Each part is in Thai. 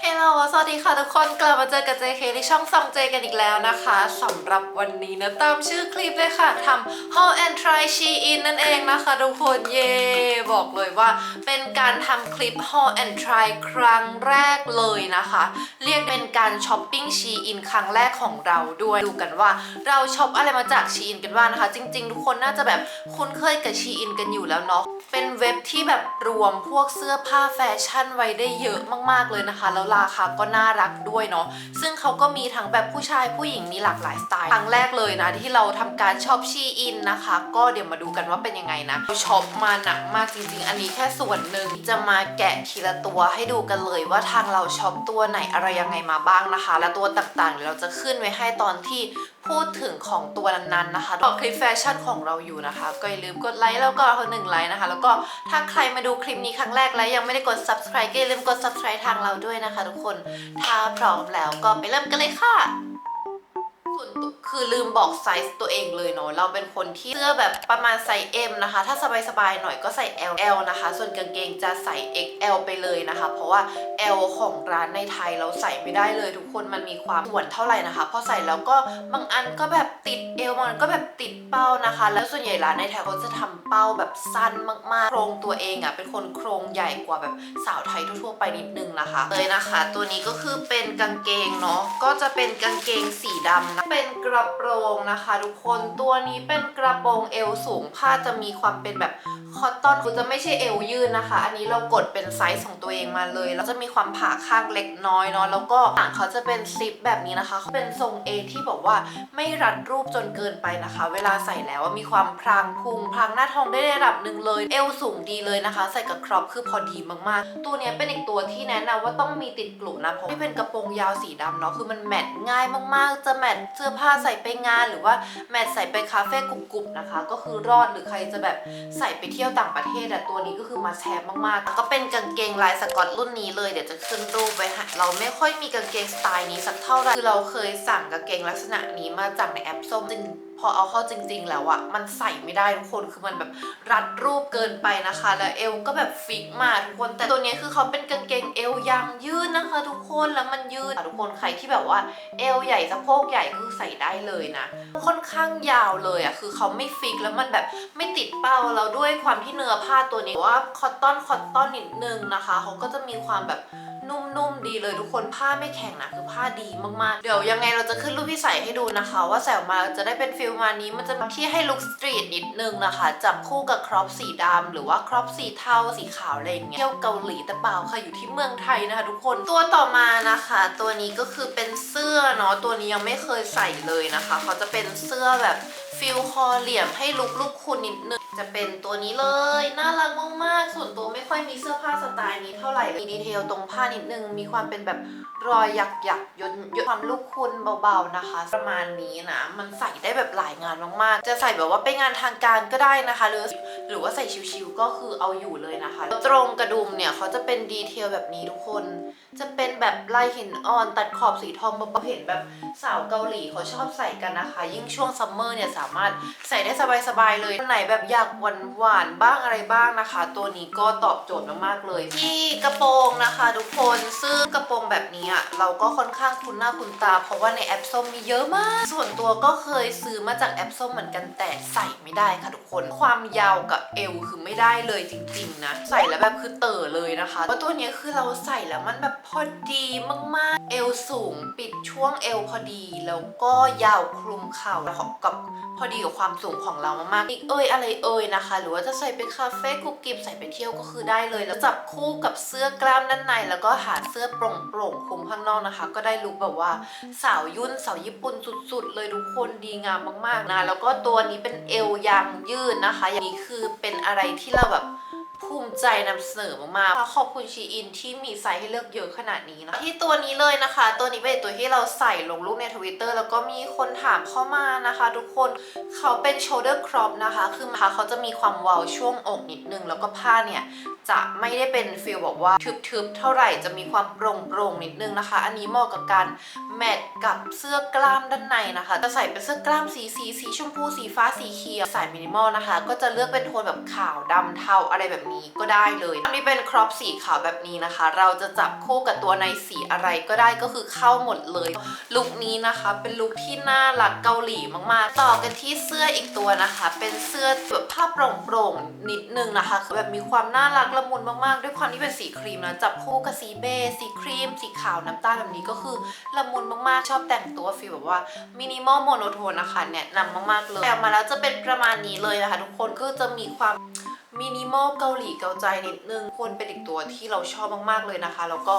เฮลโลสวัสดีค่ะทุกคน กลับมาเจอกับ JK ที่ช่องซองเจกันอีกแล้วนะคะสำหรับวันนี้นะตามชื่อคลิปเลยค่ะทำ Haul and Try Shein นั่นเองนะคะทุกคนเย่บอกเลยว่าเป็นการทำคลิป Haul and Try ครั้งแรกเลยนะคะ เรียกเป็นการช้อปปิ้ง Shein ครั้งแรกของเราด้วยดูกันว่าเราช็อปอะไรมาจาก Shein กันบ้างนะคะ จริง ๆ ทุกคนน่าจะแบบคุ้นเคยกับ Shein กันอยู่แล้วเนาะเป็นเว็บที่แบบรวมพวกเสื้อผ้าแฟชั่นไว้ได้เยอะมากๆเลยนะคะแล้วราคาก็น่ารักด้วยเนาะซึ่งเขาก็มีทั้งแบบผู้ชายผู้หญิงมีหลากหลายสไตล์ครั้งแรกเลยนะ ที่เราทำการช็อปชีอินนะคะ ก็เดี๋ยวมาดูกันว่าเป็นยังไงนะช็อปมาหนักมากจริงๆ อันนี้แค่ส่วนหนึ่งจะมาแกะทีละตัวให้ดูกันเลยว่าทางเราช็อปตัวไหนอะไรยังไงมาบ้างนะคะ และตัวต่างๆเดี๋ยวเราจะขึ้นไว้ให้ตอนที่ พูดถึงของตัวนั้นๆนะคะบอกคลิปแฟชั่นของเราอยู่นะคะ ก็อย่าลืมกดไลค์แล้วก็คนหนึ่งไลค์นะคะ แล้วก็ถ้าใครมาดูคลิปนี้ครั้งแรกแล้วยังไม่ได้กด subscribe ก็อย่าลืมกด subscribe ทางเราด้วยนะคะ ทุกคน ถ้าพร้อมแล้วก็ไปเริ่มกันเลยค่ะ ส่วนตัวคือลืมบอกไซส์ตัวเองเลยเนาะเราเป็นคนที่เสื้อแบบประมาณไซส์ M นะคะ ถ้าสบายๆหน่อยก็ใส่ LL นะคะ ส่วนกางเกงจะใส่ XL ไปเลยนะคะ เพราะว่า L ของร้านในไทยเราใส่ไม่ได้เลยทุกคนมันมีความหวนเท่าไหร่นะคะพอใส่แล้วก็บางอันก็แบบติดเอวบางอันก็แบบติดเป้านะคะ แล้วส่วนใหญ่ร้านในไทยเขาจะทำเป้าแบบสั้นมากๆโครงตัวเองอะ่ะเป็นคนโครงใหญ่กว่าแบบสาวไทยทั่วๆไปนิดนึงนะคะเลยนะคะ ตัวนี้ก็คือเป็นกางเกงเนาะก็จะเป็นกางเกงสีดำนะเป็นกระโปรงนะคะ ทุกคนตัวนี้เป็นกระโปรงเอวสูงผ้าจะมีความเป็นแบบ คอตตอนคือจะไม่ใช่เอวยืดนะคะ อันนี้เรากดเป็นไซส์ของตัวเองมาเลย แล้วจะมีความผ่าข้างเล็กน้อยเนาะ แล้วก็หลังเขาจะเป็นซิปแบบนี้นะคะ เป็นทรงเอที่บอกว่าไม่รัดรูปจนเกินไปนะคะ เวลาใส่แล้วมีความพรางพุงพรางหน้าท้องได้ระดับหนึ่งเลย เอวสูงดีเลยนะคะ ใส่กับครอปคือพอดีมากๆ ตัวนี้เป็นอีกตัวที่แนะนำว่าต้องมีติดกลุ่นะ เพราะที่เป็นกระโปรงยาวสีดำเนาะ คือมันแมทง่ายมากๆ จะแมทเสื้อผ้าใส่ไปงาน หรือว่าแมทใส่ไปคาเฟ่กรุบๆนะคะ ก็คือรอดหรือใครจะแบบใส่ไปเที่ยวที่ยวต่างประเทศอะตัวนี้ก็คือมาแชร์มากๆ ก็เป็นกางเกงลายสกอตรุ่นนี้เลยเดี๋ยวจะขึ้นรูปไว้ให้เราไม่ค่อยมีกางเกงสไตล์นี้สักเท่าไหร่คือเราเคยสั่งกางเกงลักษณะนี้มาจากในแอปส้มจริง อเอาเข้าจริง ๆ แล้วอะมันใส่ไม่ได้ทุกคนคือมันแบบรัดรูปเกินไปนะคะ แล้วเอวก็แบบฟิกมากทุกคนแต่ตัวนี้คือเขาเป็นกางเกงเอวยางยืดนะคะ ทุกคนแล้วมันยืดทุกคนใครที่แบบว่าเอวใหญ่สะโพกใหญ่คือใส่ได้เลยนะ ค่อนข้างยาวเลยอะคือเขาไม่ฟิกแล้วมันแบบไม่ติดเป้าแล้วด้วยความที่เนื้อผ้าตัวนี้ว่าคอตตอนคอตตอนนิดนึงนะคะเขาก็จะมีความแบบ นุ่มๆดีเลยทุกคนผ้าไม่แข็งนะคือผ้าดีมากๆ เดี๋ยวยังไงเราจะขึ้นรูปที่ใส่ให้ดูนะคะ ว่าใส่ออกมาจะได้เป็นฟิลมานี้มันจะที่ให้ลุคสตรีทนิดนึงนะคะจับคู่กับครอปสีดำหรือว่าครอปสีเทาสีขาวอะไรอย่างเงี้ยเที่ยวเกาหลีแต่เปล่าค่ะอยู่ที่เมืองไทยนะคะ ทุกคนตัวต่อมานะคะ ตัวนี้ก็คือเป็นเสื้อเนาะตัวนี้ยังไม่เคยใส่เลยนะคะ เขาจะเป็นเสื้อแบบฟิลคอเหลี่ยมให้ลุคลูกคุณนิดนึง จะเป็นตัวนี้เลย น่ารักมากๆ ส่วนตัวไม่ค่อยมีเสื้อผ้าสไตล์นี้เท่าไหร่ มีดีเทลตรงผ้านิดนึง มีความเป็นแบบรอยหยักหยักยนยนความลูกคุณเบาๆนะคะ ประมาณนี้นะ มันใส่ได้แบบหลายงานมากๆ จะใส่แบบว่าไปงานทางการก็ได้นะคะ หรือ หรือว่าใส่ชิวๆก็คือเอาอยู่เลยนะคะ ตรงกระดุมเนี่ยเขาจะเป็นดีเทลแบบนี้ทุกคน จะเป็นแบบลายหินอ่อนตัดขอบสีทองเบาๆเห็นแบบสาวเกาหลีเขาชอบใส่กันนะคะ ยิ่งช่วงซัมเมอร์เนี่ยสามารถใส่ได้สบายๆเลยคนไหนแบบอยากหวานหวานๆบ้างอะไรบ้างนะคะ ตัวนี้ก็ตอบโจทย์มากๆเลย ที่กระโปรงนะคะ ทุกคนซึ่งกระโปรงแบบนี้เราก็ค่อนข้างคุ้นหน้าคุ้นตา เพราะว่าในแอปส้มมีเยอะมาก ส่วนตัวก็เคยซื้อมาจากแอปส้มเหมือนกันแต่ใส่ไม่ได้ค่ะทุกคนความยาวกับเอวคือไม่ได้เลยจริงๆนะ ใส่แล้วแบบคือเต๋อเลยนะคะเพราะตัวนี้คือเราใส่แล้วมันแบบพอดีมากๆ เอวสูงปิดช่วงเอวพอดีแล้วก็ยาวคลุมเข่าแล้วกับพอดีกับความสูงของเรามากๆอีกเอ่ยอะไรเอ่ยนะคะ หรือว่าจะใส่ไปคาเฟ่กุ๊กกิบใส่ไปเที่ยวก็คือได้เลย แล้วจับคู่กับเสื้อกล้ามด้านใน แล้วก็หาเสื้อโปร่งโปร่งๆคลุมข้างนอกนะคะ ก็ได้ลุคแบบว่าสาวยุ่นสาวญี่ปุ่นสุด ๆ เลยทุกคนดีงามมากๆนะแล้วก็ตัวนี้เป็นเอวยางยืดนะคะ อย่างนี้คือเป็นอะไรที่เราแบบ ภูมิใจนำเสนอมากๆขอบคุณชีอินที่มีไซส์ให้เลือกเยอะขนาดนี้นะที่ตัวนี้เลยนะคะ ตัวนี้เป็นตัวที่เราใส่ลงรูปในทวิตเตอร์แล้วก็มีคนถามเข้ามานะคะ ทุกคนเขาเป็น shoulder crop นะคะ คือนะคะเขาจะมีความเวาวช่วงอกนิดนึง แล้วก็ผ้าเนี่ยจะไม่ได้เป็นฟีลแบบว่าทึบๆ เท่าไหร่จะมีความโปร่งๆนิดนึงนะคะ อันนี้เหมาะกับการแมทกับเสื้อกล้ามด้านในนะคะ จะใส่เป็นเสื้อกล้ามสีสีสีชมพูสีฟ้าสีเขียวสายมินิมอลนะคะ ก็จะเลือกเป็นโทนแบบขาวดำเทาอะไรแบบนี้นี้ก็ได้เลยอันนี้เป็นครอปสีขาวแบบนี้นะคะ เราจะจับคู่กับตัวในสีอะไรก็ได้ก็คือเข้าหมดเลยลุคนี้นะคะเป็นลุคที่น่ารักเกาหลีมากๆ ต่อกันที่เสื้ออีกตัวนะคะ เป็นเสื้อแบบผ้าโปร่งๆนิดนึงนะคะคือแบบมีความน่ารักละมุนมากๆ ด้วยความที่เป็นสีครีมนะจับคู่กับสีเบจสีครีม สีขาวน้ำตาลแบบนี้ก็คือละมุนมากๆ ชอบแต่งตัวฟีลแบบว่ามินิมอลโมโนโทนนะคะแนะนำมากๆเลยแต่มาแล้วจะเป็นประมาณนี้เลยนะคะ ทุกคนก็จะมีความ มินิมอลเกาหลีเกาใจนิดนึงควรเป็นอีกตัวที่เราชอบมากๆเลยนะคะ แล้วก็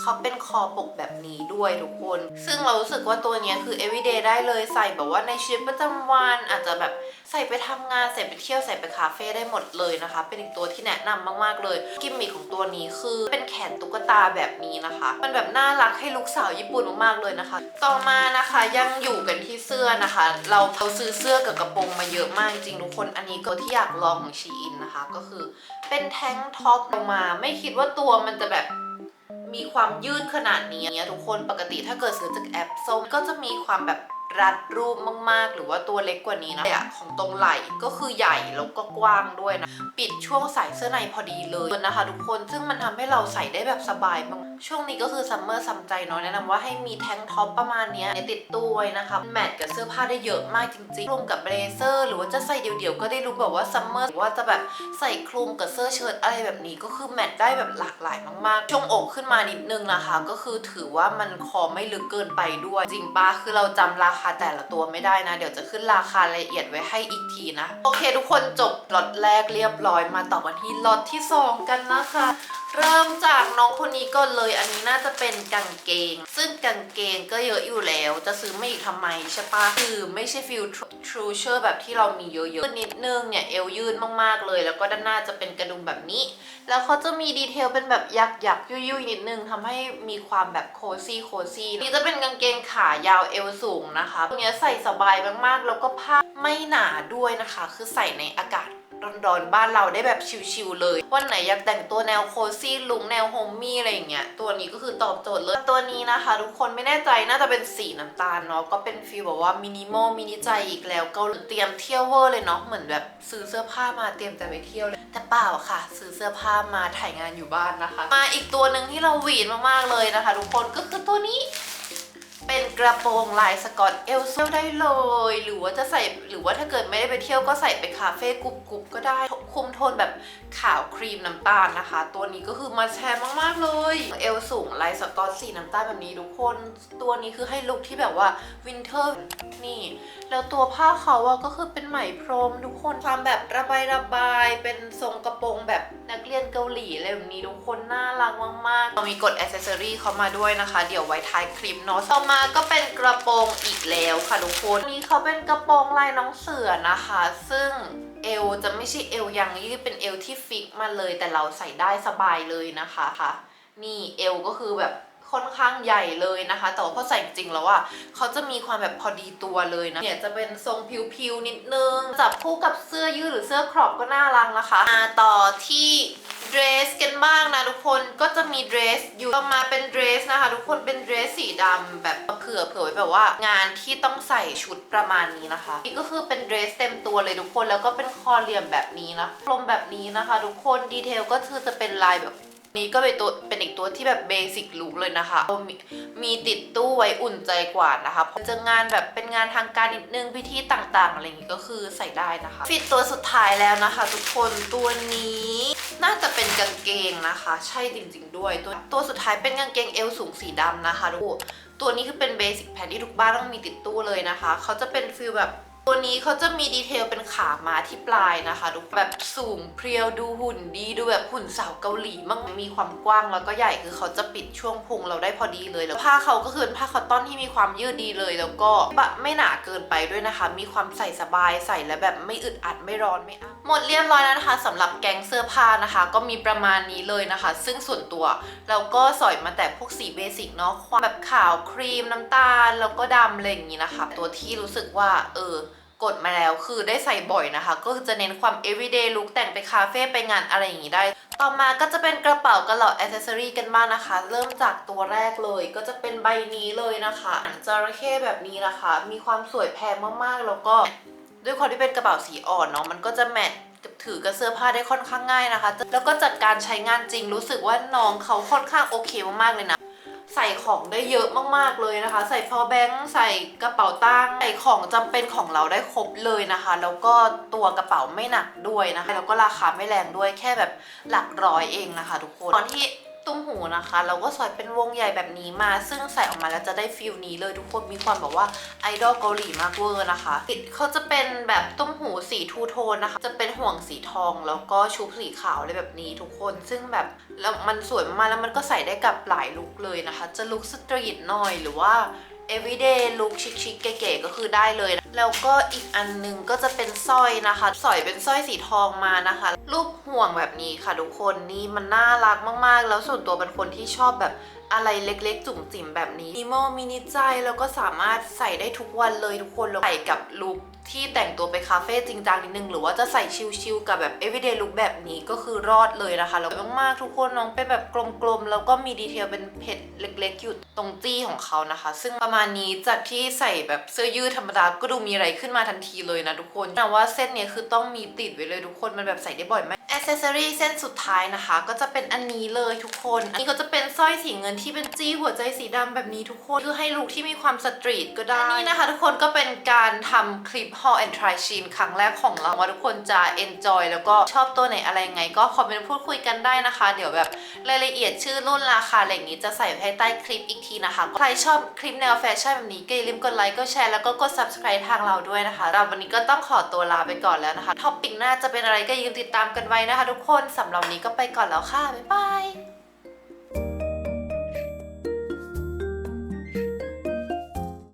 เขาเป็นคอปกแบบนี้ด้วยทุกคน ซึ่งเรารู้สึกว่าตัวนี้คือ everyday ได้เลยใส่แบบว่าในชีวิตประจำวัน อาจจะแบบใส่ไปทำงานใส่ไปเที่ยวใส่ไปคาเฟ่ได้หมดเลยนะคะ เป็นอีกตัวที่แนะนำมากๆเลย กิมมิคของตัวนี้คือเป็นแขนตุ๊กตาแบบนี้นะคะ มันแบบน่ารักให้ลูกสาวญี่ปุ่นมากๆเลยนะคะ ต่อมานะคะยังอยู่กันที่เสื้อนะคะ เราเราซื้อเสื้อกับกระโปรงมาเยอะมากจริงทุกคนอันนี้ก็ที่อยากลองของชีอินนะคะก็คือเป็นแท้งท็อปลงมา ไม่คิดว่าตัวมันจะแบบมีความยืดขนาดนี้ทุกคนปกติถ้าเกิดซื้อจากแอปส้มก็จะมีความแบบ รัดรูปมากๆ หรือว่าตัวเล็กกว่านี้นะแต่ของตรงไหล่ก็คือใหญ่แล้วก็กว้างด้วยนะ ปิดช่วงใส่เสื้อในพอดีเลยนะคะทุกคนซึ่งมันทำให้เราใส่ได้แบบสบายมากช่วงนี้ก็คือซัมเมอร์ซัมใจเนาะแนะนำว่าให้มีแท้งท็อปประมาณเนี้ยติดตัวไว้นะคะแมทกับเสื้อผ้าได้เยอะมากจริงๆรวมกับเบรเซอร์ หรือว่าจะใส่เดี่ยวๆก็ได้รู้แบบว่าซัมเมอร์หรือว่าจะแบบใส่คลุมกับเสื้อเชิ้ตอะไรแบบนี้ก็คือแมทได้แบบหลากหลายมากๆ ช่วงอกขึ้นมานิดนึงนะคะ ก็คือถือว่ามันคอไม่ลึกเกินไปด้วยจริงปะคือเราจำราคาแต่ละตัวไม่ได้นะ เดี๋ยวจะขึ้นราคาละเอียดไว้ให้อีกทีนะ โอเค ทุกคนจบล็อตแรกเรียบร้อยมาต่อกันที่ล็อตที่สองกันนะคะ เริ่มจากน้องคนนี้ก่อนเลย อันนี้น่าจะเป็นกางเกง ซึ่งกางเกงก็เยอะอยู่แล้ว จะซื้อมาอีกทำไมใช่ปะคือไม่ใช่ฟิลทรูเชอร์แบบที่เรามีเยอะๆนิดนึงเนี่ยเอวยืดมากๆเลย แล้วก็ด้านหน้าจะเป็นกระดุมแบบนี้ แล้วเขาจะมีดีเทลเป็นแบบยักยักๆยุ่ยๆนิดนึงทำให้มีความแบบโคซี่โคซี่นี่จะเป็นกางเกงขายาวเอวสูงนะคะตัวเนี้ยใส่สบายมากๆ แล้วก็ผ้าไม่หนาด้วยนะคะ คือใส่ในอากาศ ร้อนๆบ้านเราได้แบบชิลๆเลย วันไหนอยากแต่งตัวแนวโคซี่ลุงแนวโฮมมี่อะไรอย่างเงี้ยตัวนี้ก็คือตอบโจทย์เลยตัวนี้นะคะ ทุกคนไม่แน่ใจน่าจะเป็นสีน้ำตาลเนาะก็เป็นฟีลแบบว่ามินิมอลมินิใจอีกแล้วก็เตรียมเที่ยวเวอร์เลยเนาะเหมือนแบบซื้อเสื้อผ้ามาเตรียมจะไปเที่ยวเลยแต่เปล่าค่ะ ซื้อเสื้อผ้ามาถ่ายงานอยู่บ้านนะคะ มาอีกตัวหนึ่งที่เราหวีดมากๆเลยนะคะ ทุกคนก็คือตัวนี้ เป็นกระโปรงลายสกอตเอลเซลได้เลย หรือว่าจะใส่หรือว่าถ้าเกิดไม่ได้ไปเที่ยวก็ใส่ไปคาเฟ่กรุบๆก็ได้ คุมโทนแบบขาวครีมน้ำตาลนะคะ ตัวนี้ก็คือมาแชร์มากๆเลย เอลสูงลายสกอตสีน้ำตาลแบบนี้ทุกคน ตัวนี้คือให้ลุคที่แบบว่าวินเทอร์นี่ แล้วตัวผ้าเขาอะก็คือเป็นไหมพรมทุกคนความแบบระบายระบาย เป็นทรงกระโปรงแบบนักเรียนเกาหลีอะไรแบบนี้ทุกคนน่ารักมากๆเรามีกดอ c เซอรี่เขามาด้วยนะคะ เดี๋ยวไว้ท้ายคลิปเนาะต่อมาก็เป็นกระโปรงอีกแล้วค่ะทุกคนนี่เขาเป็นกระโปรงลายน้องเสือนะคะ ซึ่งเอวจะไม่ใช่เอวยังยืดเป็นเอวที่ฟิกมาเลย แต่เราใส่ได้สบายเลยนะคะค่ะ นี่เอวก็คือแบบค่อนข้างใหญ่เลยนะคะ แต่ว่าพอใส่จริงแล้วอะเขาจะมีความแบบพอดีตัวเลยนะเนี่ยจะเป็นทรงผิวๆนิดนึง จับคู่กับเสื้อยืดหรือเสื้อครอปก็น่ารักนะคะมาต่อที่ เดรสกันบ้างนะทุกคนก็จะมีเดรสอยู่ต่อมาเป็นเดรสนะคะ ทุกคนเป็นเดรสสีดำแบบเผื่อเผื่อไว้แบบว่างานที่ต้องใส่ชุดประมาณนี้นะคะนี่ก็คือเป็นเดรสเต็มตัวเลยทุกคนแล้วก็เป็นคอเหลี่ยมแบบนี้นะกลมแบบนี้นะคะ ทุกคนดีเทลก็คือจะเป็นลายแบบนี้ก็เป็นตัวเป็นอีกตัวที่แบบเบสิกลุคเลยนะคะมีมีติดตู้ไว้อุ่นใจกว่านะคะพอเจองานแบบเป็นงานทางการนิดนึงพิธีต่างๆ อะไรอย่างงี้ก็คือใส่ได้นะคะ ฟิตตัวสุดท้ายแล้วนะคะ ทุกคนตัวนี้ น่าจะเป็นกางเกงนะคะ ใช่จริง ๆ ด้วย ตัวตัวสุดท้ายเป็นกางเกงเอวสูงสีดำนะคะทุกคนตัวนี้คือเป็นเบสิกแพนที่ทุกบ้านต้องมีติดตู้เลยนะคะ เขาจะเป็นฟิลแบบ ตัวนี้เขาจะมีดีเทลเป็นขามาที่ปลายนะคะดูแบบสูงเพรียวดูหุ่นดีดูแบบหุ่นสาวเกาหลีมากมีความกว้างแล้วก็ใหญ่คือเขาจะปิดช่วงพุงเราได้พอดีเลยแล้วผ้าเขาก็คือเป็นผ้าคอตตอนที่มีความยืดดีเลย แล้วก็บะไม่หนาเกินไปด้วยนะคะ มีความใส่สบายใส่แล้วแบบไม่อึดอัดไม่ร้อนไม่อั้หมดเรียบร้อยแล้วนะคะสำหรับแกงเสื้อผ้านะคะ ก็มีประมาณนี้เลยนะคะ ซึ่งส่วนตัวเราก็สอยมาแต่พวกสีเบสิกเนาะความแบบขาวครีมน้ำตาลแล้วก็ดำอะไรอย่างนี้นะคะ ตัวที่รู้สึกว่าเออ กดมาแล้วคือได้ใส่บ่อยนะคะ ก็คือจะเน้นความ everyday look แต่งไปคาเฟ่ไปงานอะไรอย่างนี้ได้ ต่อมาก็จะเป็นกระเป๋ากระเหล่า accessory กันบ้างนะคะ เริ่มจากตัวแรกเลย ก็จะเป็นใบนี้เลยนะคะหนังจระเข้แบบนี้นะคะ มีความสวยแพงมากๆ แล้วก็ด้วยความที่เป็นกระเป๋าสีอ่อนเนาะมันก็จะแมทถือกับเสื้อผ้าได้ค่อนข้างง่ายนะคะ แล้วก็จัดการใช้งานจริงรู้สึกว่าน้องเขาค่อนข้างโอเคมากๆเลยนะ ใส่ของได้เยอะมากๆเลยนะคะ ใส่พอแบงค์ใส่กระเป๋าตังค์ใส่ของจำเป็นของเราได้ครบเลยนะคะ แล้วก็ตัวกระเป๋าไม่หนักด้วยนะคะแล้วก็ราคาไม่แรงด้วยแค่แบบหลักร้อยเองนะคะ ทุกคนตอนที่ ตุ้มหูนะคะ เราก็สอยเป็นวงใหญ่แบบนี้มา ซึ่งใส่ออกมาแล้วจะได้ฟิลนี้เลยทุกคนมีความแบบว่าไอดอลเกาหลีมากเวอร์นะคะเขาจะเป็นแบบตุ้มหูสีทูโทนนะคะ จะเป็นห่วงสีทองแล้วก็ชุบสีขาวอะไรแบบนี้ทุกคน ซึ่งแบบแล้วมันสวยมากแล้วมันก็ใส่ได้กับหลายลุคเลยนะคะ จะลุคสตรีทหน่อยหรือว่า everyday look ชิคๆเก๋ๆก็คือได้เลยนะ แล้วก็อีกอันหนึงก็จะเป็นสร้อยนะคะ สอยเป็นสร้อยสีทองมานะคะ รูปห่วงแบบนี้ค่ะทุกคนนี่มันน่ารักมากๆ แล้วส่วนตัวเป็นคนที่ชอบแบบอะไรเล็กๆ จุ๋มจิ๋มแบบนี้มิโมมินิใจแล้วก็สามารถใส่ได้ทุกวันเลยทุกคนแล้วใส่กับลุค ที่แต่งตัวไปคาเฟ่จริงจังนิดนึง หรือว่าจะใส่ชิลๆกับแบบ everyday look แบบนี้ก็คือรอดเลยนะคะ แล้วมากๆทุกคนน้องเป็นแบบกลมๆ แล้วก็มีดีเทลเป็นเพชรเล็กๆ อยู่ตรงจี้ของเขานะคะ ซึ่งประมาณนี้จากที่ใส่แบบเสื้อยืดธรรมดาก็ดูมีอะไรขึ้นมาทันทีเลยนะทุกคนแต่ว่าเส้นเนี้ยคือต้องมีติดไว้เลยทุกคนมันแบบใส่ได้บ่อยมาก อ c เซ s ซอรี่เส้นสุดท้ายนะคะ ก็จะเป็นอันนี้เลยทุกคน อันนี้ก็จะเป็นสร้อยสีเงินที่เป็นจี้หัวใจสีดำแบบนี้ทุกคนคือให้ลุคที่มีความสตรีทก็ได้นี่นะคะ ทุกคนก็เป็นการทำคลิป haul and try shein ครั้งแรกของเราว่าทุกคนจะ enjoy แล้วก็ชอบตัวไหนอะไรไง ก็คอมเมนต์พูดคุยกันได้นะคะ เดี๋ยวแบบรายละเอียดชื่อรุ่นราคาอะไรอย่างนี้จะใส่ไว้ให้ใต้คลิปอีกทีนะคะใครชอบคลิปแนวแฟชั่นแบบนี้ก็อย่าลืมกดไลค์กดแชร์แล้วก็กด subscribe ทางเราด้วยนะคะเราวันนี้ก็ต้องขอตัวลาไปก่อนแล้วนะคะท็อปิกหน้าจะเป็นอะไรก็อย่าลืมติดตามกันไว้นะคะทุกคนสำหรับวันนี้ก็ไปก่อนแล้วค่ะ บ๊ายบาย